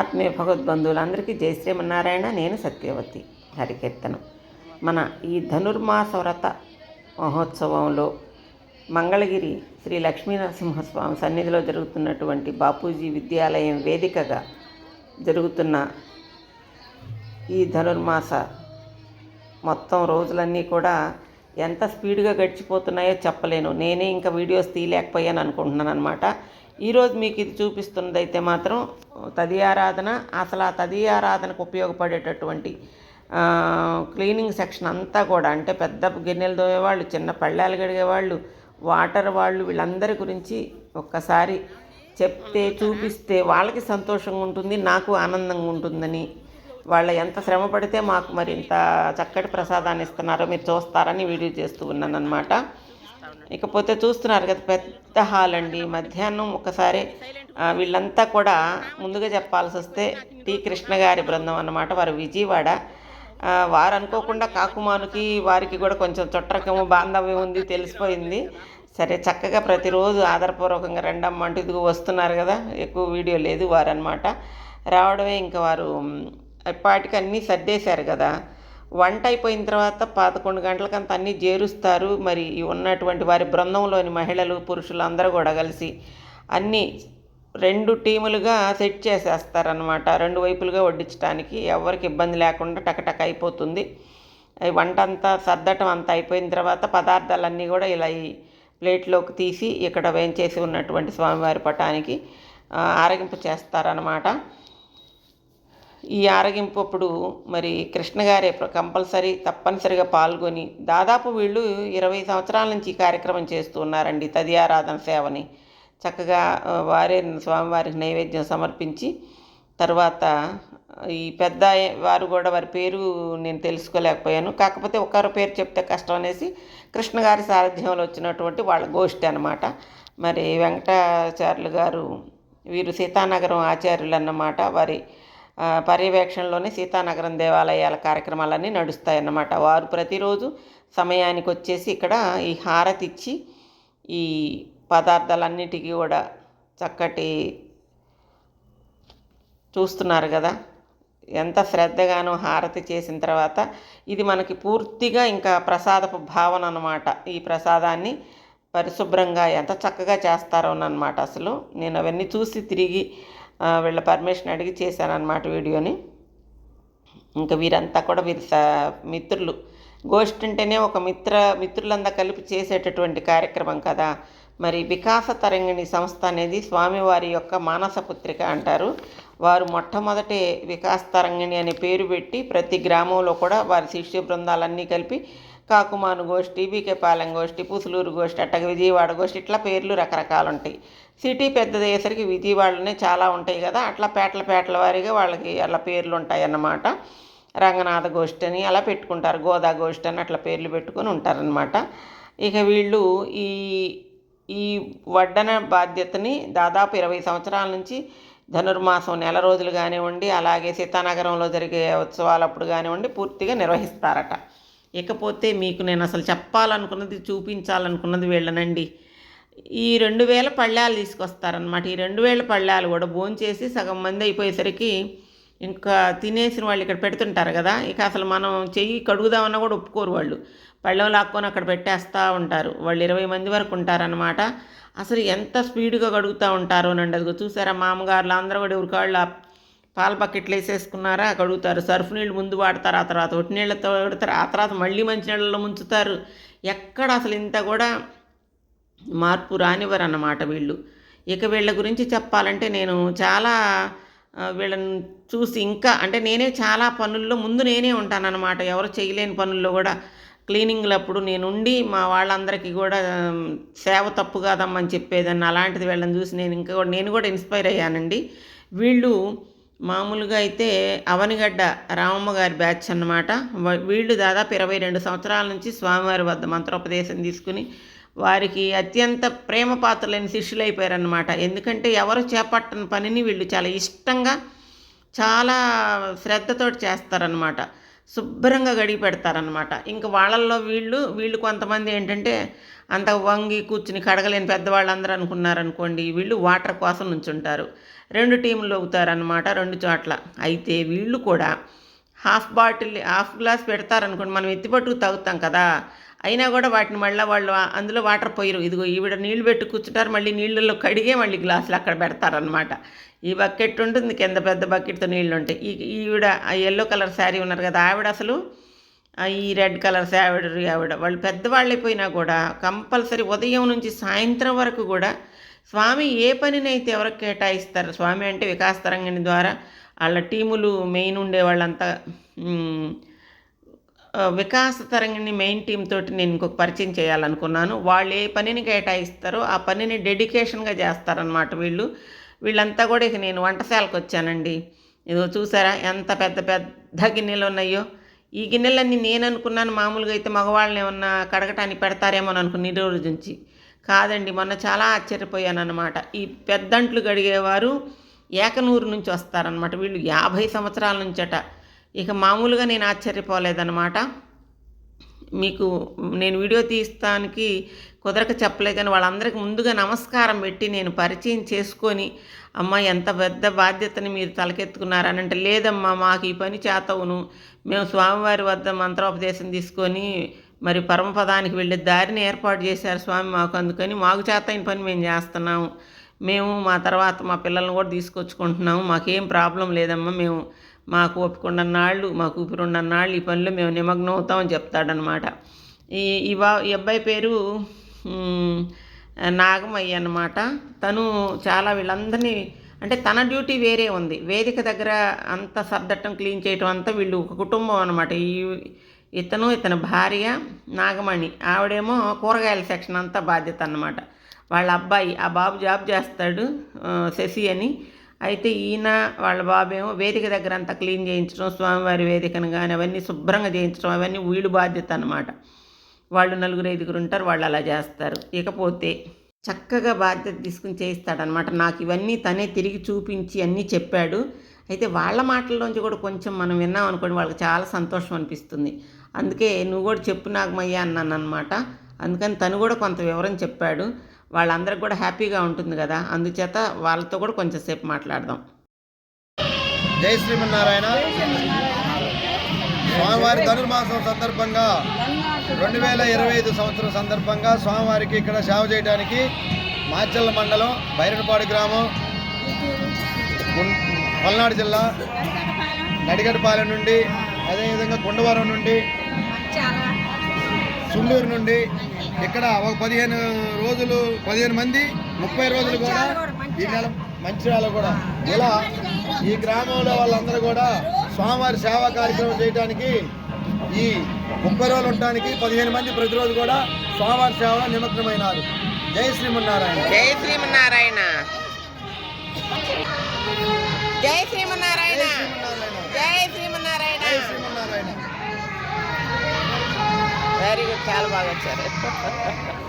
ఆత్మీయ భగవద్బంధువులందరికీ జై శ్రీమన్నారాయణ నేను సత్యవతి. హరికీర్తనం మన ఈ ధనుర్మాస వ్రత మహోత్సవంలో మంగళగిరి శ్రీ లక్ష్మీ నరసింహస్వామి సన్నిధిలో జరుగుతున్నటువంటి బాపూజీ విద్యాలయం వేదికగా జరుగుతున్న ఈ ధనుర్మాస మొత్తం రోజులన్నీ కూడా ఎంత స్పీడ్గా గడిచిపోతున్నాయో చెప్పలేను. నేనే ఇంకా వీడియోస్ తీయలేకపోయాను అనుకుంటున్నాను అనమాట ఈరోజు మీకు ఇది చూపిస్తున్నదైతే మాత్రం తది ఆరాధన అసలు ఆ తది ఆరాధనకు ఉపయోగపడేటటువంటి క్లీనింగ్ సెక్షన్ అంతా కూడా అంటే పెద్ద గిన్నెలు దోయేవాళ్ళు చిన్న పళ్ళాలు కడిగేవాళ్ళు వాటర్ వాళ్ళు వీళ్ళందరి గురించి ఒక్కసారి చెప్తే చూపిస్తే వాళ్ళకి సంతోషంగా ఉంటుంది నాకు ఆనందంగా ఉంటుందని వాళ్ళ ఎంత శ్రమ పడితే మాకు మరి ఇంత చక్కటి ప్రసాదాన్ని ఇస్తున్నారో మీరు చూస్తారని వీడియో చేస్తూ ఉన్నాను ఇకపోతే చూస్తున్నారు కదా పెద్ద హాల్ అండి. మధ్యాహ్నం ఒకసారి వీళ్ళంతా కూడా ముందుగా చెప్పాల్సి వస్తే టి కృష్ణ గారి బృందం అన్నమాట. వారు విజయవాడ. వారు అనుకోకుండా కాకుమానుకి వారికి కూడా కొంచెం చుట్టరకము బాంధవ్యం ఉంది తెలిసిపోయింది. సరే చక్కగా ప్రతిరోజు ఆధారపూర్వకంగా రెండమ్మ అంటూ ఇదిగో వస్తున్నారు కదా ఎక్కువ వీడియో లేదు వారు అనమాట రావడమే ఇంకా వారు మ్, అన్నీ సర్దేశారు కదా. వంట అయిపోయిన తర్వాత పదకొండు గంటలకంత అన్నీ చేరుస్తారు మరి ఉన్నటువంటి వారి బృందంలోని మహిళలు పురుషులు అందరూ కూడా కలిసి అన్నీ రెండు టీములుగా సెట్ చేసేస్తారనమాట రెండు వైపులుగా వడ్డించడానికి ఎవరికి ఇబ్బంది లేకుండా టకటక అయిపోతుంది. వంట అంతా సర్దటం అంతా అయిపోయిన తర్వాత పదార్థాలన్నీ కూడా ఇలా ఈ ప్లేట్లోకి తీసి ఇక్కడ వేయించేసి ఉన్నటువంటి స్వామివారి పటానికి ఆరగింపు చేస్తారనమాట ఈ ఆరగింపు అప్పుడు మరి కృష్ణగారే కంపల్సరీ తప్పనిసరిగా పాల్గొని దాదాపు వీళ్ళు ఇరవై సంవత్సరాల నుంచి ఈ కార్యక్రమం చేస్తూ ఉన్నారండి తది ఆరాధన సేవని. చక్కగా వారే స్వామివారికి నైవేద్యం సమర్పించి తర్వాత ఈ పెద్ద వారు కూడా వారి పేరు నేను తెలుసుకోలేకపోయాను. కాకపోతే ఒకరి పేరు చెప్తే కష్టం అనేసి కృష్ణగారి సారథ్యంలో వచ్చినటువంటి వాళ్ళ గోష్ఠి అనమాట మరి వెంకటాచార్యులు గారు వీరు సీతానగరం ఆచార్యులు అన్నమాట. వారి పర్యవేక్షణలోనే సీతానగరం దేవాలయాల కార్యక్రమాలన్నీ నడుస్తాయన్నమాట. వారు ప్రతిరోజు సమయానికి వచ్చేసి ఇక్కడ ఈ హారతి ఇచ్చి ఈ పదార్థాలన్నిటికీ కూడా చక్కటి చూస్తున్నారు కదా. ఎంత శ్రద్ధగానో హారతి చేసిన తర్వాత ఇది మనకి పూర్తిగా ఇంకా ప్రసాదపు భావన అనమాట ఈ ప్రసాదాన్ని పరిశుభ్రంగా ఎంత చక్కగా చేస్తారోనమాట అసలు. నేను అవన్నీ చూసి తిరిగి వీళ్ళ పర్మిషన్ అడిగి చేశానన్నమాట వీడియోని. ఇంకా వీరంతా కూడా వీరి మిత్రులు. గోష్ఠి అంటేనే ఒక మిత్ర మిత్రులంతా కలిపి చేసేటటువంటి కార్యక్రమం కదా. మరి వికాస తరంగిణి సంస్థ అనేది స్వామివారి యొక్క మానస పుత్రిక అంటారు. వారు మొట్టమొదటి వికాస తరంగిణి అనే పేరు పెట్టి ప్రతి గ్రామంలో కూడా వారి శిష్య బృందాలన్నీ కలిపి కాకుమాను గోష్ఠి బీకేపాలెం గోష్ఠి పుసులూరు గోష్ఠి అట్టగ విజయవాడ గోష్ఠి ఇట్లా పేర్లు రకరకాలు ఉంటాయి సిటీ పెద్దదయ్యేసరికి విజయవాడలోనే చాలా ఉంటాయి కదా అట్లా పేటల పేటల వారీగా వాళ్ళకి అలా పేర్లు ఉంటాయి అన్నమాట రంగనాథ గోష్ఠి అని అలా పెట్టుకుంటారు గోదా గోష్ఠి అని అట్లా పేర్లు పెట్టుకొని ఉంటారనమాట ఇక వీళ్ళు ఈ ఈ వడ్డన బాధ్యతని దాదాపు ఇరవై సంవత్సరాల నుంచి ధనుర్మాసం నెల రోజులు కానివ్వండి అలాగే సీతానగరంలో జరిగే ఉత్సవాలప్పుడు కానివ్వండి పూర్తిగా నిర్వహిస్తారట. ఇకపోతే మీకు నేను అసలు చెప్పాలనుకున్నది చూపించాలనుకున్నది వీళ్ళనండి. ఈ రెండు వేల పళ్ళాలు తీసుకొస్తారనమాట ఈ రెండు వేల పళ్ళాలు కూడా భోంచేసి సగం మంది అయిపోయేసరికి ఇంకా తినేసిన వాళ్ళు ఇక్కడ పెడుతుంటారు కదా ఇక అసలు మనం చెయ్యి కడుగుదామన్నా కూడా ఒప్పుకోరు వాళ్ళు. పళ్ళెం లాక్కొని అక్కడ పెట్టేస్తూ ఉంటారు. వాళ్ళు ఇరవై మంది వరకు ఉంటారనమాట అసలు ఎంత స్పీడ్గా కడుగుతూ ఉంటారోనండి. అదిగో చూసారా మామగారులు అందరూ కూడా ఉరికాళ్ళు పాల బకెట్లు వేసేసుకున్నారా? కడుగుతారు సర్ఫ్ నీళ్ళు ముందు వాడతారు ఆ తర్వాత ఒట్టి నీళ్ళతో వాడతారు ఆ తర్వాత మళ్ళీ మంచి నీళ్ళలో ముంచుతారు. ఎక్కడ అసలు ఇంత కూడా మార్పు రానివ్వరు అన్నమాట వీళ్ళు. ఇక వీళ్ళ గురించి చెప్పాలంటే నేను చాలా వీళ్ళని చూసి ఇంకా అంటే నేనే చాలా పనుల్లో ముందు నేనే ఉంటానన్నమాట. ఎవరు చేయలేని పనుల్లో కూడా క్లీనింగ్లప్పుడు నేనుండి మా వాళ్ళందరికీ కూడా సేవ తప్పు కాదమ్మని చెప్పేదాన్ని. అలాంటిది వీళ్ళని చూసి నేను ఇంకా కూడా నేను కూడా ఇన్స్పైర్ అయ్యానండి. వీళ్ళు మామూలుగా అయితే అవనిగడ్డ రామమ్మ గారి బ్యాచ్ అన్నమాట. వీళ్ళు దాదాపు ఇరవై రెండు సంవత్సరాల నుంచి స్వామివారి వద్ద మంత్రోపదేశం తీసుకుని వారికి అత్యంత ప్రేమ పాత్రలేని శిష్యులు అయిపోయారనమాట ఎందుకంటే ఎవరు చేపట్టని పనిని వీళ్ళు చాలా ఇష్టంగా చాలా శ్రద్ధతోటి చేస్తారనమాట శుభ్రంగా గడిగి పెడతారనమాట ఇంకా వాళ్ళల్లో వీళ్ళు వీళ్ళు కొంతమంది ఏంటంటే అంత వంగి కూర్చుని కడగలేని పెద్దవాళ్ళందరూ అనుకున్నారనుకోండి వీళ్ళు వాటర్ కోసం నుంచుంటారు. రెండు టీంలు అవుతారనమాట రెండు చోట్ల. అయితే వీళ్ళు కూడా హాఫ్ బాటిల్ హాఫ్ గ్లాస్ పెడతారనుకోండి మనం ఎత్తిపట్టుకు తాగుతాం కదా అయినా కూడా వాటిని మళ్ళీ వాళ్ళు అందులో వాటర్ పోయరు. ఇదిగో ఈవిడ నీళ్ళు పెట్టి కూర్చుంటారు. మళ్ళీ నీళ్ళల్లో కడిగే మళ్ళీ గ్లాసులు అక్కడ పెడతారనమాట ఈ బకెట్ ఉంటుంది కింద పెద్ద బకెట్తో నీళ్ళు ఉంటాయి. ఈ ఈవిడ ఆ ఎల్లో కలర్ శారీ ఉన్నారు కదా ఆవిడ అసలు ఈ రెడ్ కలర్ ఆవిడ ఆవిడ. వాళ్ళు పెద్దవాళ్ళైపోయినా కూడా కంపల్సరీ ఉదయం నుంచి సాయంత్రం వరకు కూడా స్వామి ఏ పనినైతే ఎవరికి కేటాయిస్తారు స్వామి అంటే వికాస తరంగిణి ద్వారా వాళ్ళ టీములు మెయిన్ ఉండే వాళ్ళంతా వికాస తరంగిణి మెయిన్ టీమ్ తోటి నేను ఇంకొక పరిచయం చేయాలనుకున్నాను. వాళ్ళు ఏ పనిని కేటాయిస్తారో ఆ పనిని డెడికేషన్గా చేస్తారనమాట వీళ్ళు. వీళ్ళంతా కూడా ఇక నేను వంటశాలకు వచ్చానండి. ఇదో చూసారా ఎంత పెద్ద పెద్ద గిన్నెలు ఉన్నాయో. ఈ గిన్నెలన్నీ నేను అనుకున్నాను. మామూలుగా అయితే మగవాళ్ళని ఏమన్నా కడగటానికి పెడతారేమో అని అనుకున్న ఈ రోజు నుంచి కాదండి మొన్న చాలా ఆశ్చర్యపోయాను అనమాట ఈ పెద్దంట్లు గడిగేవారు ఏకనూరు నుంచి వస్తారనమాట వీళ్ళు యాభై సంవత్సరాల నుంచట. ఇక మామూలుగా నేను ఆశ్చర్యపోలేదన్నమాట. మీకు నేను వీడియో తీస్తానికి కుదరక చెప్పలేదు కానీ వాళ్ళందరికీ ముందుగా నమస్కారం పెట్టి నేను పరిచయం చేసుకొని అమ్మ ఎంత పెద్ద బాధ్యతని మీరు తలకెత్తుకున్నారని అంటే లేదమ్మా మాకు ఈ పని చేతవును. మేము స్వామివారి వద్ద మంత్రోపదేశం తీసుకొని మరి పరమపదానికి వెళ్ళే దారిని ఏర్పాటు చేశారు స్వామి మాకు. అందుకని మాకు చేతైన పని మేము చేస్తున్నాము. మేము మా తర్వాత మా పిల్లల్ని కూడా తీసుకొచ్చుకుంటున్నాము. మాకేం ప్రాబ్లం లేదమ్మా. మేము మాకు ఒప్పుకున్నన్నాళ్ళు మాకు ఊపిరున్నన్నాళ్ళు ఈ పనిలో మేము నిమగ్నం అవుతామని చెప్తాడనమాట ఈ ఈ బా ఈ అబ్బాయి పేరు నాగమయ్య అనమాట తను చాలా వీళ్ళందరినీ అంటే తన డ్యూటీ వేరే ఉంది. వేదిక దగ్గర అంత సర్దట్టం క్లీన్ చేయటం అంతా వీళ్ళు ఒక కుటుంబం అనమాట ఈ ఇతను ఇతని భార్య నాగమణి. ఆవిడేమో కూరగాయల సెక్షన్ అంతా బాధ్యత అనమాట వాళ్ళ అబ్బాయి ఆ బాబు జాబ్ చేస్తాడు శశి అని. అయితే ఈయన వాళ్ళ బాబేమో వేదిక దగ్గర అంతా క్లీన్ చేయించడం స్వామివారి వేదికను కానీ అవన్నీ శుభ్రంగా చేయించడం అవన్నీ వీళ్ళు బాధ్యత అనమాట వాళ్ళు నలుగురు ఐదుగురు ఉంటారు వాళ్ళు అలా చేస్తారు. ఇకపోతే చక్కగా బాధ్యత తీసుకుని చేయిస్తాడనమాట నాకు ఇవన్నీ తనే తిరిగి చూపించి అన్నీ చెప్పాడు. అయితే వాళ్ళ మాటల్లోంచి కూడా కొంచెం మనం విన్నాం అనుకోండి వాళ్ళకి చాలా సంతోషం అనిపిస్తుంది. అందుకే నువ్వు కూడా చెప్పు నాగమయ్య అన్నాను అనమాట అందుకని తను కూడా కొంత వివరం చెప్పాడు. వాళ్ళందరికి కూడా హ్యాపీగా ఉంటుంది కదా. అందుచేత వాళ్ళతో కూడా కొంచెంసేపు మాట్లాడదాం. జై శ్రీమన్నారాయణ. స్వామివారి ధనుర్మాసం సందర్భంగా రెండు వేల ఇరవై ఐదు సంవత్సరం సందర్భంగా స్వామివారికి ఇక్కడ సేవ చేయడానికి మాచల్ల మండలం బైరనపాడు గ్రామం పల్నాడు జిల్లా నడిగడపాలెం నుండి అదేవిధంగా గుండవరం నుండి సుళ్ళూరు నుండి ఇక్కడ ఒక పదిహేను రోజులు పదిహేను మంది ముప్పై రోజులు కూడా ఈ నెల మంచిర్యాల కూడా. ఇలా ఈ గ్రామంలో వాళ్ళందరూ కూడా స్వామివారి సేవా కార్యక్రమం చేయడానికి ఈ ముప్పై రోజులు ఉండడానికి పదిహేను మంది ప్రతిరోజు కూడా స్వామివారి సేవలో నిమగ్నమైనారు. జై శ్రీమన్నారాయణ. జై శ్రీమన్నారాయణ. జై శ్రీమన్నారాయణ. జై శ్రీ వెరీ గుడ్ చాలా బాగా వచ్చారు.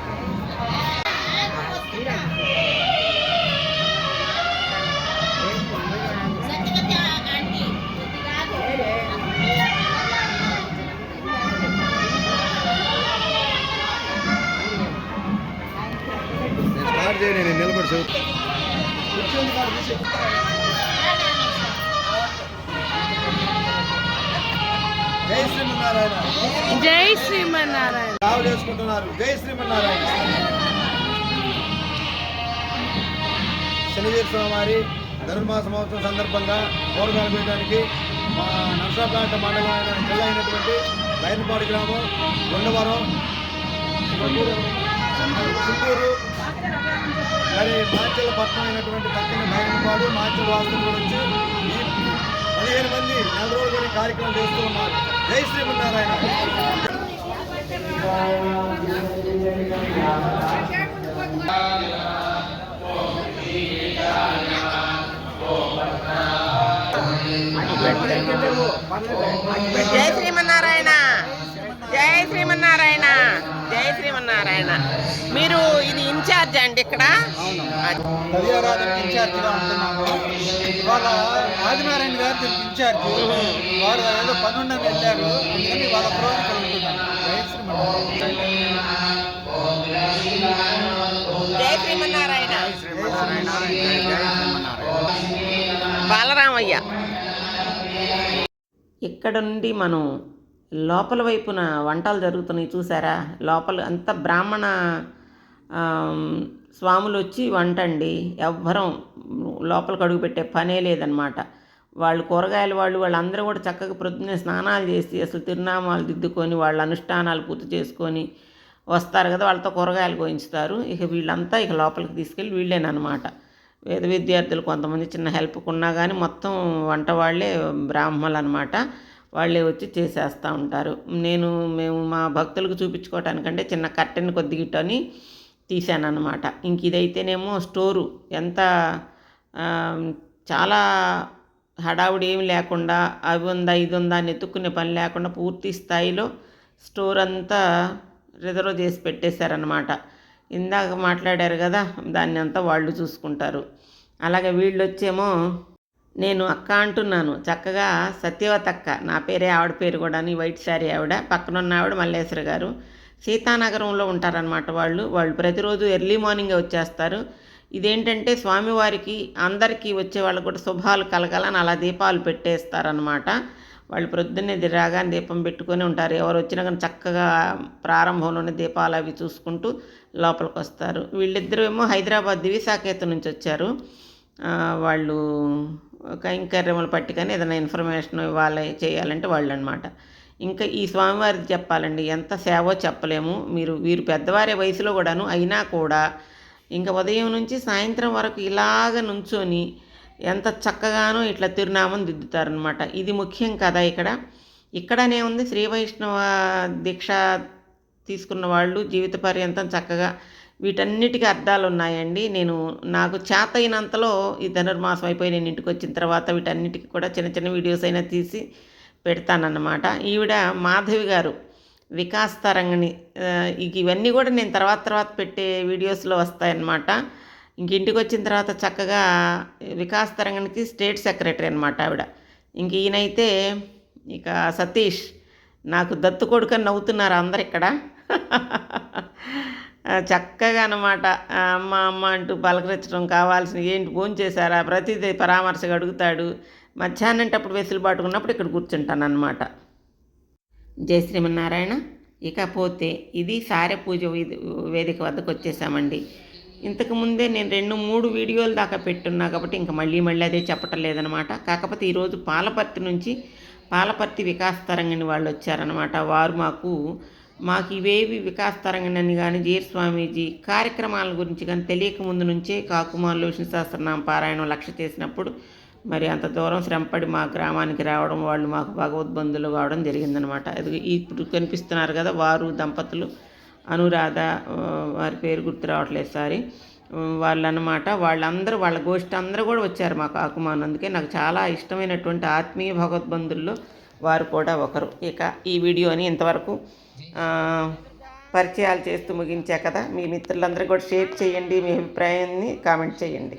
శ్రీమన్నారాయణ. సేవ చేసుకుంటున్నారు జై శ్రీమన్నారాయణ. శనివీర స్వామి ధనుర్మాస మహోత్సవం సందర్భంగా కూరగాయలు వేయడానికి మా నర్సాపేట మండలం జిల్లా అయినటువంటి బైరనపాడు గ్రామం గుండవరం చిత్తూరు మరి మాచల పట్టణం అయినటువంటి పక్కన బైరనపాడు మాచల వాసులు కూడా వచ్చి పదిహేను మంది నెల రోజులు కార్యక్రమం చేస్తూ ఉన్నారు. జై శ్రీమన్నారాయణ. జై శ్రీమన్నారాయణ. జై శ్రీమన్నారాయణ. జై శ్రీమన్నారాయణ. మీరు ఇది ఇన్ఛార్జ్ అండి ఇక్కడ? దర్యారాధనకి ఆదినారాయణ గారు ఇన్ఛార్జ్. వారు ఏదో పనుండని వెళ్ళారు వాళ్ళ ప్రోగ్రాం జై శ్రీమన్నారాయణ. బాలరామయ్య. ఇక్కడ నుండి మనం? లోపల వైపున వంటలు జరుగుతున్నాయి చూసారా? లోపల అంత బ్రాహ్మణ స్వాములు వచ్చి వంట అండి ఎవ్వరం లోపలికి అడుగు పెట్టే పనే లేదనమాట వాళ్ళు కూరగాయల వాళ్ళు వాళ్ళందరూ కూడా చక్కగా ప్రొద్దున్నే స్నానాలు చేసి అసలు తిరునామాలు దిద్దుకొని వాళ్ళ అనుష్ఠానాలు పూర్తి చేసుకొని వస్తారు కదా వాళ్ళతో కూరగాయలు కోయించుతారు. ఇక వీళ్ళంతా ఇక లోపలికి తీసుకెళ్ళి వీళ్ళేనమాట వేద విద్యార్థులు కొంతమంది చిన్న హెల్ప్కి ఉన్నా కానీ మొత్తం వంట వాళ్ళే బ్రాహ్మలు అనమాట వాళ్ళే వచ్చి చేసేస్తూ ఉంటారు. నేను మేము మా భక్తులకు చూపించుకోవటానికంటే చిన్న కట్టెని కొద్దిగిట్టని తీశాను అనమాట ఇంక ఇదైతేనేమో స్టోరు ఎంత చాలా హడావుడి ఏమి లేకుండా అవి ఉందా ఇది ఉందా అని ఎత్తుక్కునే పని లేకుండా పూర్తి స్థాయిలో స్టోర్ అంతా రిజర్వ్ చేసి పెట్టేశారనమాట ఇందాక మాట్లాడారు కదా దాన్ని అంతా వాళ్ళు చూసుకుంటారు. అలాగే వీళ్ళు వచ్చేమో నేను అక్క అంటున్నాను చక్కగా సత్యవత అక్క నా పేరే ఆవిడ పేరు కూడా వైట్ శారీ ఆవిడ పక్కన ఉన్న ఆవిడ మల్లేశ్వర గారు. సీతానగరంలో ఉంటారనమాట వాళ్ళు వాళ్ళు ప్రతిరోజు ఎర్లీ మార్నింగే వచ్చేస్తారు. ఇదేంటంటే స్వామివారికి అందరికీ వచ్చే వాళ్ళకు కూడా శుభాలు కలగాలని అలా దీపాలు పెట్టేస్తారనమాట వాళ్ళు ప్రొద్దున్నే రాగానే దీపం పెట్టుకొని ఉంటారు. ఎవరు వచ్చినా కానీ చక్కగా ప్రారంభంలోనే దీపాలు అవి చూసుకుంటూ లోపలికి వస్తారు. వీళ్ళిద్దరూ ఏమో హైదరాబాద్ దివిసాకేతు నుంచి వచ్చారు. వాళ్ళు కైంకర్యములు పట్టికని ఏదైనా ఇన్ఫర్మేషన్ ఇవ్వాలి చేయాలంటే వాళ్ళు అనమాట ఇంకా ఈ స్వామివారికి చెప్పాలండి ఎంత సేవో చెప్పలేము. మీరు వీరు పెద్దవారే వయసులో కూడాను అయినా కూడా ఇంకా ఉదయం నుంచి సాయంత్రం వరకు ఇలాగ నుంచొని ఎంత చక్కగానో ఇట్లా తిరునామం దిద్దుతారనమాట ఇది ముఖ్యం కదా ఇక్కడ. ఇక్కడనే ఉంది శ్రీ వైష్ణవ దీక్ష తీసుకున్న వాళ్ళు జీవిత పర్యంతం చక్కగా వీటన్నిటికీ అర్థాలు ఉన్నాయండి. నేను నాకు చేత అయినంతలో ఈ ధనుర్మాసం అయిపోయి నేను ఇంటికి వచ్చిన తర్వాత వీటన్నిటికీ కూడా చిన్న చిన్న వీడియోస్ అయినా తీసి పెడతానన్నమాట. ఈవిడ మాధవి గారు. వికాస్ తరంగిణి. ఇక ఇవన్నీ కూడా నేను తర్వాత తర్వాత పెట్టే వీడియోస్లో వస్తాయన్నమాట. ఇంక ఇంటికి వచ్చిన తర్వాత చక్కగా వికాస్ తరంగిణికి స్టేట్ సెక్రటరీ అనమాట ఆవిడ. ఇంక ఈయనైతే ఇక సతీష్ నాకు దత్తు కొడుకని నవ్వుతున్నారు అందరు ఇక్కడ. చక్కగా అనమాట అమ్మ అమ్మ అంటూ పలకరించడం కావాల్సిన ఏంటి ఫోన్ చేశారా? ప్రతిదీ పరామర్శగా అడుగుతాడు. మధ్యాహ్నం అప్పుడు వెసులుబాటుకున్నప్పుడు ఇక్కడ కూర్చుంటాను అనమాట జై శ్రీమన్నారాయణ. ఇకపోతే ఇది సారె పూజ వేదిక వద్దకు వచ్చేసామండి. ఇంతకు ముందే నేను రెండు మూడు వీడియోలు దాకా పెట్టున్నా కాబట్టి ఇంకా మళ్ళీ మళ్ళీ అదే చెప్పటం లేదనమాట. కాకపోతే ఈరోజు పాలపర్తి నుంచి పాలపర్తి వికాస్ తరంగిణి వాళ్ళు వచ్చారనమాట. వారు మాకు మాకు ఇవేవి వికాస్ తరంగిణి అని కానీ జీర్ స్వామీజీ కార్యక్రమాల గురించి కానీ తెలియక ముందు నుంచే కాకుమార్లు విష్ణు సహస్రనామ పారాయణం లక్ష్య చేసినప్పుడు మరి అంత దూరం శ్రమపడి మా గ్రామానికి రావడం వాళ్ళు మాకు భగవద్బంధులు కావడం జరిగిందనమాట. అది ఇప్పుడు కనిపిస్తున్నారు కదా వారు దంపతులు అనురాధ వారి పేరు గుర్తు రావట్లేదు సారి. వాళ్ళనమాట వాళ్ళందరూ వాళ్ళ గోష్ఠి అందరూ కూడా వచ్చారు మాకు ఆకుమాన్. అందుకే నాకు చాలా ఇష్టమైనటువంటి ఆత్మీయ భగవద్బంధుల్లో వారు కూడా ఒకరు. ఇక ఈ వీడియోని ఇంతవరకు పరిచయాలు చేస్తూ ముగించా కదా. మీ మిత్రులందరూ కూడా షేర్ చేయండి మీ అభిప్రాయాన్ని కామెంట్ చేయండి.